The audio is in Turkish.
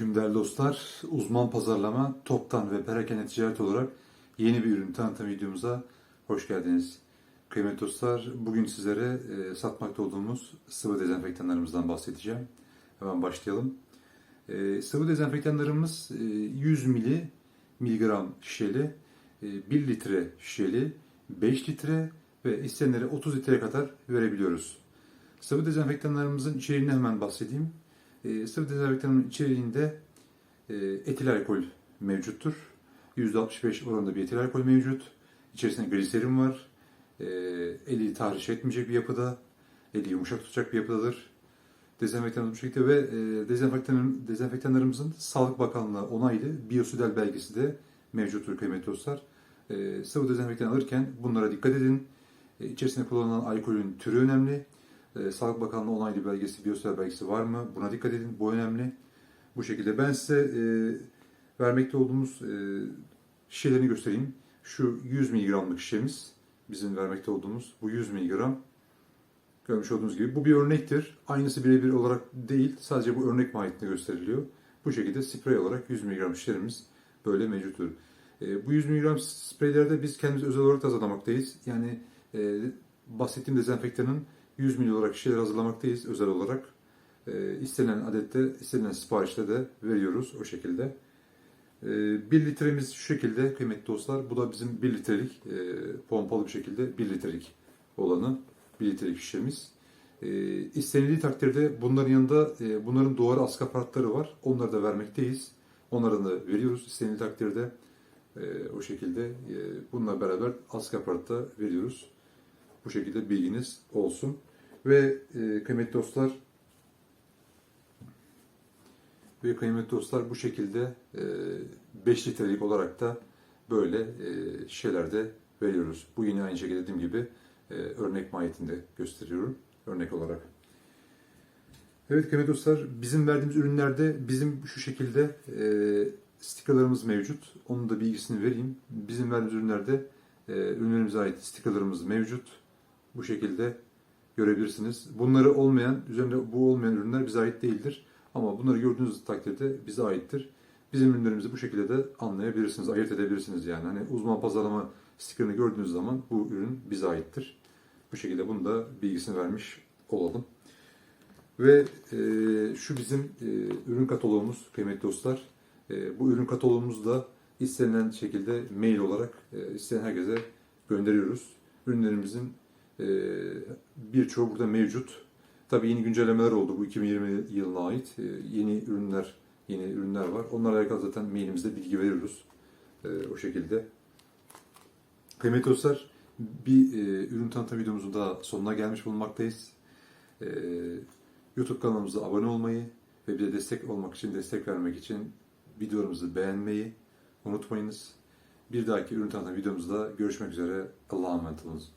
dostlar, uzman pazarlama, toptan ve perakende ticaret olarak yeni bir ürün tanıtım videomuza hoş geldiniz. Kıymetli dostlar, bugün sizlere e, satmakta olduğumuz sıvı dezenfektanlarımızdan bahsedeceğim. Hemen başlayalım. E, sıvı dezenfektanlarımız e, 100 mili miligram şişeli, e, 1 litre şişeli, 5 litre ve isteyenlere 30 litreye kadar verebiliyoruz. Sıvı dezenfektanlarımızın içeriğini hemen bahsedeyim. E, sıvı dezenfektanın içeriğinde e, etil alkol mevcuttur. %65 oranında bir etil alkol mevcut. İçerisinde gliserin var. E, eli tahriş etmeyecek bir yapıda. Eli yumuşak tutacak bir yapıdadır. Dezenfektanımız bu şekilde ve e, dezenfektanın, dezenfektanlarımızın Sağlık Bakanlığı onaylı biyosüdel belgesi de mevcuttur kıymetli dostlar. E, sıvı dezenfektan alırken bunlara dikkat edin. E, içerisinde kullanılan alkolün türü önemli. E, Sağlık Bakanlığı onaylı belgesi, biyosfer belgesi var mı? Buna dikkat edin. Bu önemli. Bu şekilde. Ben size e, vermekte olduğumuz e, şişelerini göstereyim. Şu 100 mg'lık şişemiz. Bizim vermekte olduğumuz bu 100 mg. Görmüş olduğunuz gibi. Bu bir örnektir. Aynısı birebir olarak değil. Sadece bu örnek mahiyetinde gösteriliyor. Bu şekilde sprey olarak 100 mg şişelerimiz böyle mevcuttur. E, bu 100 mg spreylerde biz kendimiz özel olarak da. Yani e, bahsettiğim dezenfektanın 100 ml olarak şişeler hazırlamaktayız özel olarak. E, istenilen adette, istenilen siparişte de veriyoruz o şekilde. E, 1 litremiz şu şekilde kıymetli dostlar. Bu da bizim 1 litrelik e, pompalı bir şekilde 1 litrelik olanı 1 litrelik şişemiz. E, istenildiği takdirde bunların yanında e, bunların duvar askı aparatları var. Onları da vermekteyiz. Onları da veriyoruz istenildiği takdirde. E, o şekilde e, bununla beraber askı aparatı da veriyoruz. Bu şekilde bilginiz olsun. Ve e, kıymetli dostlar ve kıymetli dostlar bu şekilde e, 5 litrelik olarak da böyle e, şişelerde veriyoruz. Bu yine aynı şekilde dediğim gibi e, örnek mahiyetinde gösteriyorum. Örnek olarak. Evet kıymetli dostlar bizim verdiğimiz ürünlerde bizim şu şekilde e, stikerlerimiz mevcut. Onun da bilgisini vereyim. Bizim verdiğimiz ürünlerde e, ürünlerimize ait stikerlerimiz mevcut. Bu şekilde görebilirsiniz. Bunları olmayan, üzerinde bu olmayan ürünler bize ait değildir. Ama bunları gördüğünüz takdirde bize aittir. Bizim ürünlerimizi bu şekilde de anlayabilirsiniz, ayırt edebilirsiniz yani. Hani uzman pazarlama stikerini gördüğünüz zaman bu ürün bize aittir. Bu şekilde bunu da bilgisini vermiş olalım. Ve e, şu bizim e, ürün kataloğumuz kıymetli dostlar. E, bu ürün kataloğumuzu da istenilen şekilde mail olarak e, isteyen herkese gönderiyoruz. Ürünlerimizin birçoğu burada mevcut. Tabii yeni güncellemeler oldu bu 2020 yılına ait. E, yeni ürünler yeni ürünler var. Onlarla alakalı zaten mailimizde bilgi veriyoruz. E, o şekilde. Kıymetli dostlar, bir e, ürün tanıtım videomuzun daha sonuna gelmiş bulunmaktayız. YouTube kanalımıza abone olmayı ve bize destek olmak için, destek vermek için videolarımızı beğenmeyi unutmayınız. Bir dahaki ürün tanıtım videomuzda görüşmek üzere. Allah'a emanet olunuz.